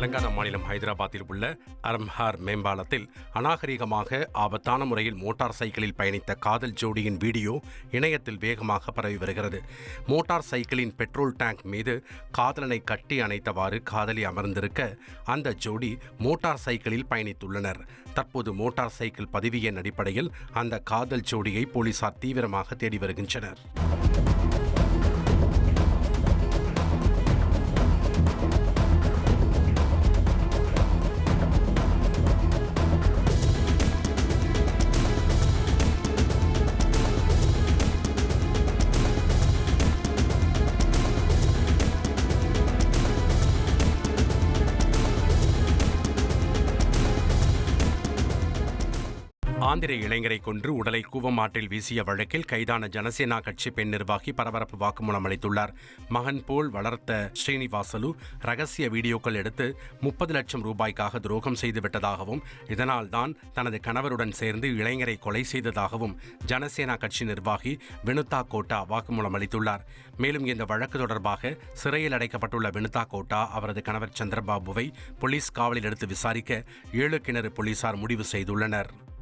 தெலங்கானா மாநிலம் ஹைதராபாத்தில் உள்ள அரம்ஹார் மேம்பாலத்தில் அநாகரிகமாக ஆபத்தான முறையில் மோட்டார் சைக்கிளில் பயணித்த காதல் ஜோடியின் வீடியோ இணையத்தில் வேகமாக பரவி வருகிறது. மோட்டார் சைக்கிளின் பெட்ரோல் டேங்க் மீது காதலனை கட்டி அணைத்தவாறு காதலி அமர்ந்திருக்க அந்த ஜோடி மோட்டார் சைக்கிளில் பயணித்துள்ளனர். தற்போது மோட்டார் சைக்கிள் பதிவு எண் அடிப்படையில் அந்த காதல் ஜோடியை போலீசார் தீவிரமாக தேடி வருகின்றனர். ஆந்திர இளைஞரை கொன்று உடலை கூவமாற்றில் வீசிய வழக்கில் கைதான ஜனசேனா கட்சி பெண் நிர்வாகி பரபரப்பு வாக்குமூலம் அளித்துள்ளார். மகன் போல் வளர்த்த ஸ்ரீனிவாசலு ரகசிய வீடியோக்கள் எடுத்து முப்பது லட்சம் ரூபாய்க்காக துரோகம் செய்துவிட்டதாகவும் இதனால் தான் தனது கணவருடன் சேர்ந்து இளைஞரை கொலை செய்ததாகவும் ஜனசேனா கட்சி நிர்வாகி வினுதா கோட்டா வாக்குமூலம் அளித்துள்ளார். மேலும் இந்த வழக்கு தொடர்பாக சிறையில் அடைக்கப்பட்டுள்ள வினுதா கோட்டா அவரது கணவர் சந்திரபாபுவை போலீஸ் காவலில் எடுத்து விசாரிக்க ஏழு கிணறு போலீசார் முடிவு செய்துள்ளனர்.